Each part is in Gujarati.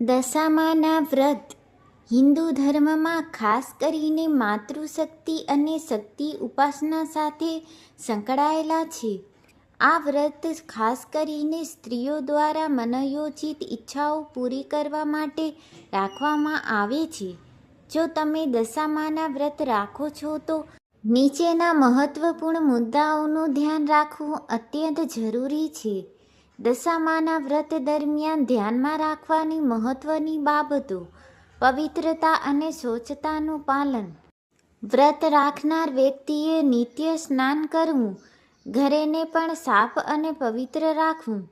દશામાના વ્રત હિન્દુ ધર્મમાં ખાસ કરીને માતૃશક્તિ અને શક્તિ ઉપાસના સાથે સંકળાયેલા છે. આ વ્રત ખાસ કરીને સ્ત્રીઓ દ્વારા મનોયોજિત ઈચ્છાઓ પૂરી કરવા માટે રાખવામાં આવે છે. જો તમે દશામાના વ્રત રાખો છો તો નીચેના મહત્વપૂર્ણ મુદ્દાઓનું ધ્યાન રાખવું અત્યંત જરૂરી છે. દશામાના વ્રત દરમિયાન ધ્યાનમાં રાખવાની મહત્વની બાબતો, પવિત્રતા અને સ્વચ્છતાનું પાલન. વ્રત રાખનાર વ્યક્તિએ નિત્ય સ્નાન કરવું, ઘરેને પણ સાફ અને પવિત્ર રાખવું.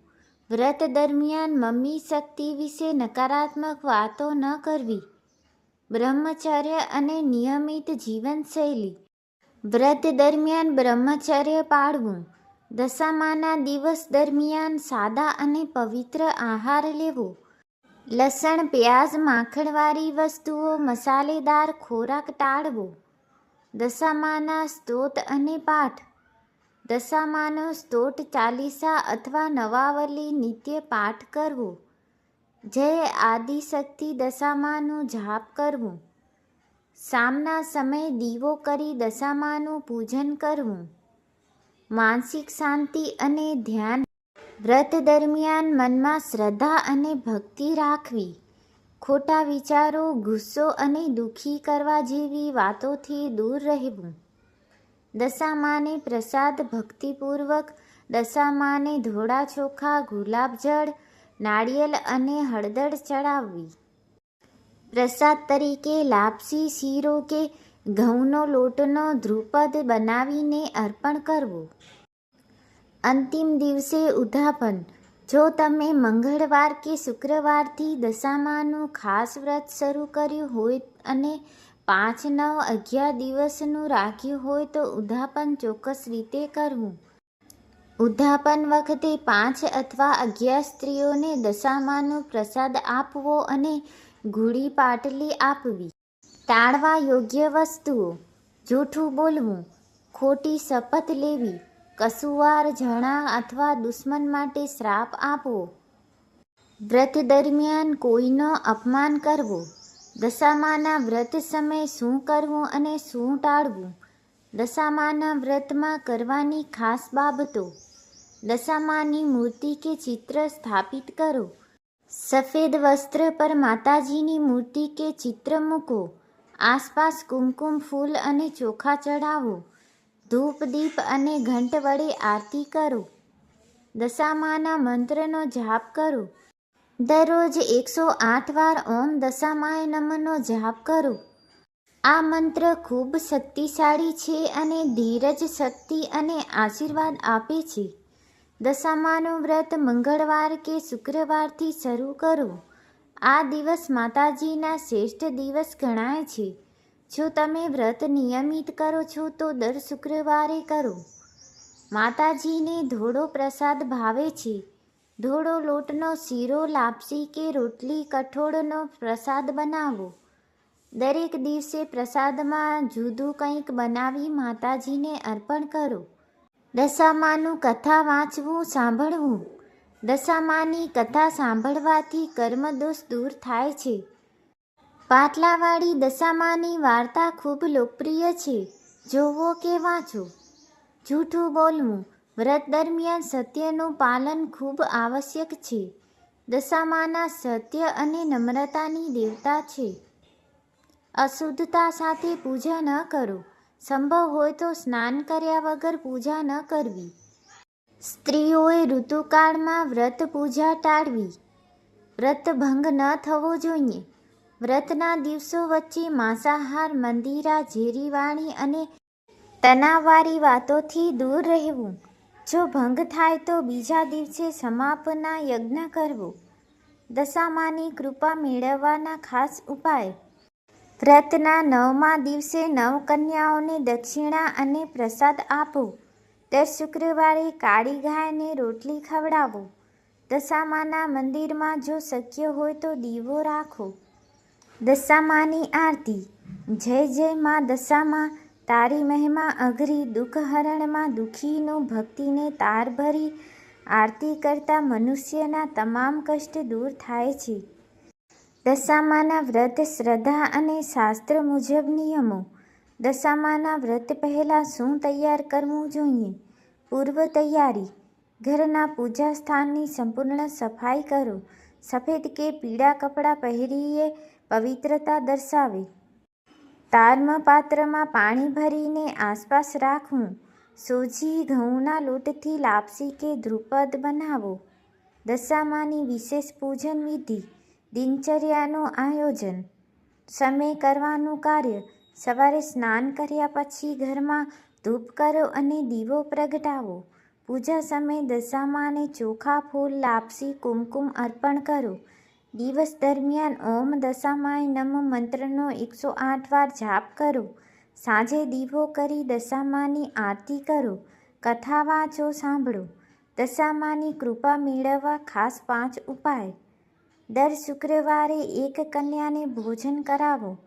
વ્રત દરમિયાન મમ્મી શક્તિ વિશે નકારાત્મક વાતો ન કરવી. બ્રહ્મચર્ય અને નિયમિત જીવનશૈલી. વ્રત દરમિયાન બ્રહ્મચર્ય પાળવું. દશામાના દિવસ દરમિયાન સાદા અને પવિત્ર આહાર લેવો. લસણ, પ્યાજ, માખણવાળી વસ્તુઓ, મસાલેદાર ખોરાક ટાળવો. દશામાના સ્તોત અને પાઠ. દશામાનો સ્તોત ચાલીસા અથવા નવાવલી નિત્ય પાઠ કરવો. જય આદિશક્તિ દશામાનું જાપ કરવું. સામના સમયે દીવો કરી દશામાનું પૂજન કરવું. માનસિક શાંતિ અને ધ્યાન વ્રત દરમિયાન મનમાં શ્રદ્ધા અને ભક્તિ રાખવી. ખોટા વિચારો, ગુસ્સો અને દુઃખી કરવા જેવી વાતોથી દૂર રહેવું. દશામાને પ્રસાદ ભક્તિપૂર્વક, દશામાને ધોળા ચોખા, ગુલાબજળ, નાળિયેર અને હળદર ચડાવવી. પ્રસાદ તરીકે લાપસી, શીરો કે ઘઉંનો લોટનો ધ્રુપદ બનાવીને અર્પણ કરવું. અંતિમ દિવસે ઉદ્ધાપન. જો તમે મંગળવાર કે શુક્રવારથી દશામાનું ખાસ વ્રત શરૂ કર્યું હોય અને પાંચ નવ અગિયાર દિવસનું રાખ્યું હોય તો ઉદ્ધાપન ચોક્કસ રીતે કરવું. ઉદ્ધાપન વખતે પાંચ અથવા અગિયાર સ્ત્રીઓને દશામાનો પ્રસાદ આપવો અને ઘૂડી પાટલી આપવી. ટાળવા યોગ્ય વસ્તુઓ, જૂઠું બોલવું, ખોટી શપથ લેવી, કસુવાર જણા અથવા દુશ્મન માટે શ્રાપ આપવો. વ્રત દરમિયાન કોઈનો અપમાન કરવો, દશામાના વ્રત સમયે શું કરવું અને શું ટાળવું, દશામાના વ્રતમાં કરવાની ખાસ બાબતો, દશામાની મૂર્તિ કે ચિત્ર સ્થાપિત કરો, સફેદ વસ્ત્ર પર માતાજીની મૂર્તિ કે ચિત્ર મૂકો આસપાસ કુમકુમ ફૂલ અને ચોખા ચઢાવો. ધૂપ, દીપ અને ઘંટ વડે આરતી કરો. દશામાના મંત્રનો જાપ કરો. દરરોજ એકસો આઠ વાર ઓમ દશામાય નમનો જાપ કરો. આ મંત્ર ખૂબ શક્તિશાળી છે અને ધીરજ, શક્તિ અને આશીર્વાદ આપે છે. દશામાનું વ્રત મંગળવાર કે શુક્રવારથી શરૂ કરો. આ દિવસ માતાજીના શ્રેષ્ઠ દિવસ ગણાય છે. જો તમે વ્રત નિયમિત કરો છો, તો દર શુક્રવારે કરો. માતાજીને ધોળો પ્રસાદ ભાવે છે. ધોળો લોટનો શીરો, લાપસી કે રોટલી કઠોળનો પ્રસાદ બનાવો. દરેક દિવસે પ્રસાદમાં જુદું કંઈક બનાવી માતાજીને અર્પણ કરો. દશામાનું કથા વાંચવું, સાંભળવું. દશામાની કથા સાંભળવાથી કર્મદોષ દૂર થાય છે. પાટલાવાળી દશામાની વાર્તા ખૂબ લોકપ્રિય છે. જોવો કે વાંચો. જૂઠું બોલવું, વ્રત દરમિયાન સત્યનું પાલન ખૂબ આવશ્યક છે. દશામાના સત્ય અને નમ્રતાની દેવતા છે. અશુદ્ધતા સાથે પૂજા ન કરો. સંભવ હોય તો સ્નાન કર્યા વગર પૂજા ન કરવી. સ્ત્રીઓએ ઋતુકાળમાં વ્રત પૂજા ટાળવી. વ્રત ભંગ ન થવો જોઈએ. વ્રતના દિવસો વચ્ચે માંસાહાર, મંદિરા, ઝેરીવાણી અને તનાવવાળી વાતોથી દૂર રહેવું. જો ભંગ થાય તો બીજા દિવસે સમાપના યજ્ઞ કરવો. દશામાની કૃપા મેળવવાના ખાસ ઉપાય. વ્રતના નવમા દિવસે નવકન્યાઓને દક્ષિણા અને પ્રસાદ આપો. દર શુક્રવારે કાળી ગાયને રોટલી ખવડાવો. દશામાના મંદિરમાં જો શક્ય હોય તો દીવો રાખો. દશામાની આરતી. જય જય માં દશામાં. તારી મહિમા અઘરી, દુઃખહરણમાં દુઃખીનું ભક્તિને તાર ભરી. આરતી કરતા મનુષ્યના તમામ કષ્ટ દૂર થાય છે. દશામાના વ્રત શ્રદ્ધા અને શાસ્ત્ર મુજબ નિયમો. દશામાના વ્રત પહેલાં શું તૈયાર કરવું જોઈએ? પૂર્વ તૈયારી. ઘરના પૂજા સ્થાનની સંપૂર્ણ સફાઈ કરો. સફેદ કે પીળા કપડાં પહેરીએ પવિત્રતા દર્શાવે. તારમાં પાત્રમાં પાણી ભરીને આસપાસ રાખવું સોજી ઘઉંના લોટથી લાપસી કે ધ્રુપદ બનાવો. દશામાની વિશેષ પૂજન વિધિ, દિનચર્યાનું આયોજન. સમય કરવાનું કાર્ય. સવારે સ્નાન કર્યા પછી ઘરમાં ધૂપ કરો અને દીવો પ્રગટાવો. પૂજા સમયે દશામાને ચોખા, ફૂલ, લાપસી, કુમકુમ અર્પણ કરો. દિવસ દરમિયાન ઓમ દશામાય નમ મંત્રનો એકસો આઠ વાર જાપ કરો. સાંજે દીવો કરી દશામાની આરતી કરો. કથા વાંચો, સાંભળો. દશામાની કૃપા મેળવવા ખાસ પાંચ ઉપાય. દર શુક્રવારે એક કન્યાને ભોજન કરાવો.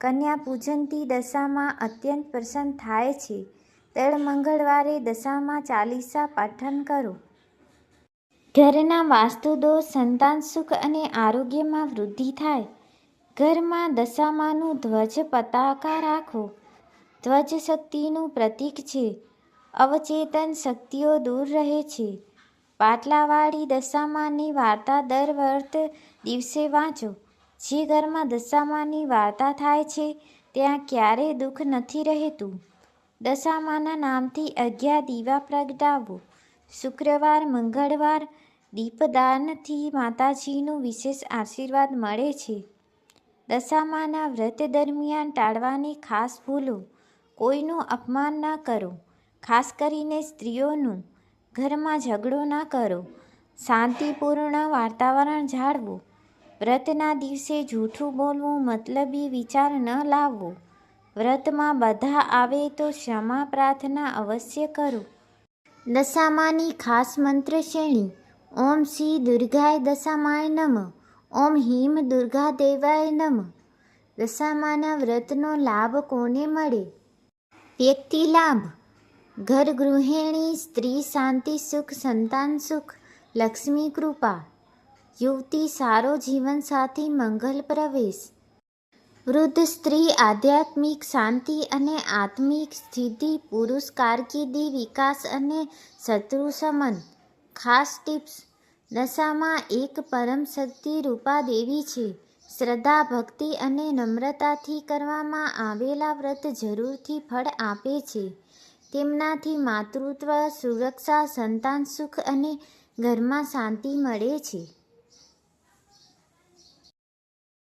કન્યા પૂજનથી દશામાં અત્યંત પ્રસન્ન થાય છે. દર મંગળવારે દશામાં ચાલીસા પાઠન કરો. ઘરના વાસ્તુદોષ સંતાન સુખ અને આરોગ્યમાં વૃદ્ધિ થાય. ઘરમાં દશામાનું ધ્વજ પતાકા રાખો. ધ્વજ શક્તિનું પ્રતીક છે. અવચેતન શક્તિઓ દૂર રહે છે. પાટલાવાળી દશામાની વાર્તા દર વર્ત દિવસે વાંચો. જે ઘરમાં દશામાની વાર્તા થાય છે, ત્યાં ક્યારેય દુઃખ નથી રહેતું. દશામાના નામથી અગિયાર દીવા પ્રગટાવો. શુક્રવાર, મંગળવાર, દીપદાનથી માતાજીનું વિશેષ આશીર્વાદ મળે છે. દશામાના વ્રત દરમિયાન ટાળવાની ખાસ ભૂલો. કોઈનું અપમાન ના કરો. ખાસ કરીને સ્ત્રીઓનું. ઘરમાં ઝઘડો ના કરો. શાંતિપૂર્ણ વાતાવરણ જાળવો. વ્રતના દિવસે જૂઠું બોલવું મતલબી વિચાર ન લાવવો. વ્રતમાં બધા આવે તો ક્ષમા પ્રાર્થના અવશ્ય કરો. દશામાની ખાસ મંત્ર શ્રેણી ઓમ શ્રી દુર્ગાય દશામાય નમ. ઓમ હિમ દુર્ગા દેવાય નમ. દશામાના વ્રતનો લાભ કોને મળે? વ્યક્તિ લાભ. ઘર ગૃહિણી, સ્ત્રી શાંતિ સુખ, સંતાન સુખ, લક્ષ્મી કૃપા. યુવતી સારો જીવનસાથી મંગલ પ્રવેશ. વૃદ્ધ સ્ત્રી આધ્યાત્મિક શાંતિ અને આત્મિક સ્થિતિ પુરુષ કારકિર્દી વિકાસ અને શત્રુ સમન ખાસ ટિપ્સ. દશામાં એક પરમ શક્તિ રૂપા દેવી છે. શ્રદ્ધા, ભક્તિ અને નમ્રતાથી કરવામાં આવેલા વ્રત જરૂરથી ફળ આપે છે. તેમનાથી માતૃત્વ, સુરક્ષા, સંતાન સુખ અને ઘરમાં શાંતિ મળે છે.